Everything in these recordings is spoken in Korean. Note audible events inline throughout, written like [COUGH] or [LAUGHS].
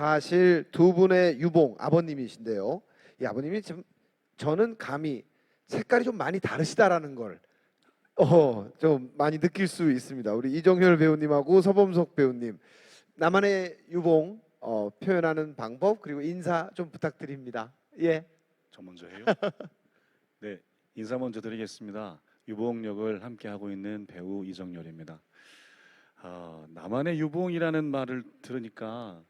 사실 두 분의 유봉 아버님이신데요. 이 아버님이 좀 저는 감히 색깔이 좀 많이 다르시다라는 걸 어, 좀 많이 느낄 수 있습니다. 우리 이정열 배우님하고 서범석 배우님 나만의 유봉 어, 표현하는 방법 그리고 인사 좀 부탁드립니다. 예. 저 먼저 해요. [LAUGHS] 네, 인사 먼저 드리겠습니다. 유봉 역을 함께 하고 있는 배우 이정열입니다. 아, 나만의 유봉이라는 말을 들으니까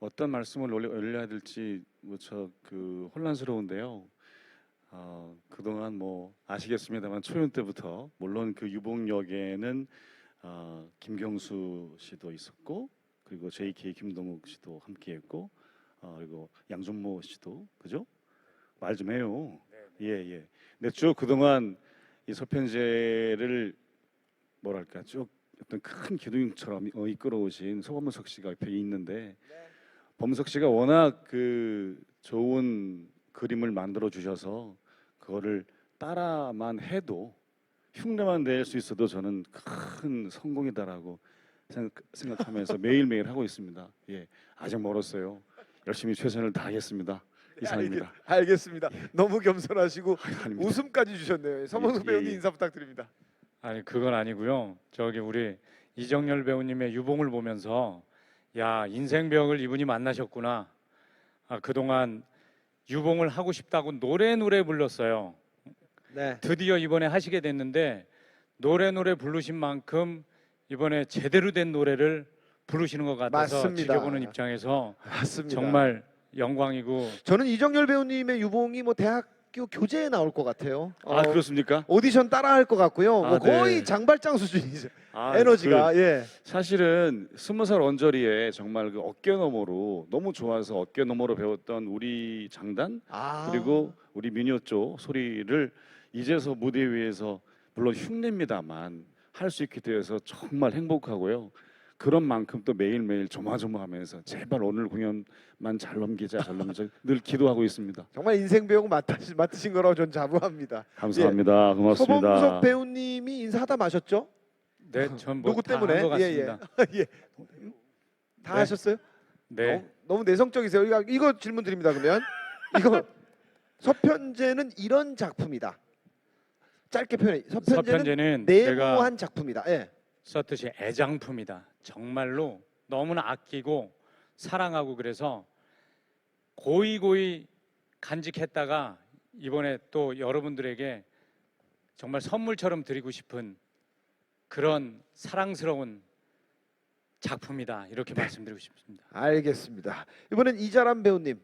어떤 말씀을 올려, 올려야 될지 무척 그 혼란스러운데요. 아, 그동안 뭐 아시겠습니다만 초연 때부터 물론 그 유봉 역에는 아, 김경수 씨도 있었고 그리고 JK 김동욱 씨도 함께했고 아, 그리고 양준모 씨도 그죠? 말 좀 해요. 예, 예. 근데 쭉 그동안 이 서편제를 뭐랄까 쭉 어떤 큰 기둥처럼 어, 이끌어오신 서범석 씨가 옆에 있는데 범석 씨가 워낙 그 좋은 그림을 만들어 주셔서 그거를 따라만 해도 흉내만 낼 수 있어도 저는 큰 성공이다라고 생각, 생각하면서 [LAUGHS] 매일매일 하고 있습니다. 예, 아직 멀었어요. 열심히 최선을 다하겠습니다. 이상입니다. 알겠, 알겠습니다. 너무 겸손하시고 아닙니다. 웃음까지 주셨네요. 서범석 예, 배우님 예. 인사 부탁드립니다. 아니 그건 아니고요. 저기 우리 이정열 배우님의 유봉을 보면서 야 인생벽을 이분이 만나셨구나. 아 그동안 유봉을 하고 싶다고 노래 노래 불렀어요. 네. 드디어 이번에 하시게 됐는데 노래 노래 부르신 만큼 이번에 제대로 된 노래를 부르시는 것 같아서 맞습니다. 지켜보는 입장에서 맞습니다. 정말 영광이고 저는 이정열 배우님의 유봉이 뭐 대학 교 교재에 나올 것 같아요. 아 어, 그렇습니까? 오디션 따라할 것 같고요. 아, 뭐 거의 네. 장발장 수준이죠. 아, 에너지가 그 예. 사실은 스무 살 언저리에 정말 그 어깨 너머로 너무 좋아서 어깨 너머로 배웠던 우리 장단 아. 그리고 우리 미녀조 소리를 이제서 무대 위에서 물론 흉내입니다만 할 수 있게 되어서 정말 행복하고요. 그런 만큼 또 매일매일 조마조마하면서 제발 오늘 공연만 잘 넘기자 잘 넘기자 늘 기도하고 있습니다. 정말 인생 배우 맡으신, 맡으신 거라고 전 자부합니다. 감사합니다. 고맙습니다. 서범석 배우님이 인사하다 마셨죠? 네, 전뭐 누구 때문에? 것 예, 예. 같습니다. [LAUGHS] 예. 다 네. 하셨어요? 네. 너무, 너무 내성적이세요. 이거, 이거 질문 드립니다. 그러면 이거 [LAUGHS] 서편제는 이런 작품이다. 짧게 표현해. 서편제는, 서편제는 제가 네모한 작품이다. 예. 썼듯이 애장품이다. 정말로 너무나 아끼고 사랑하고 그래서 고이 고이 간직했다가 이번에 또 여러분들에게 정말 선물처럼 드리고 싶은 그런 사랑스러운 작품이다. 이렇게 말씀드리고 싶습니다. 알겠습니다. 이번엔 이자람 배우님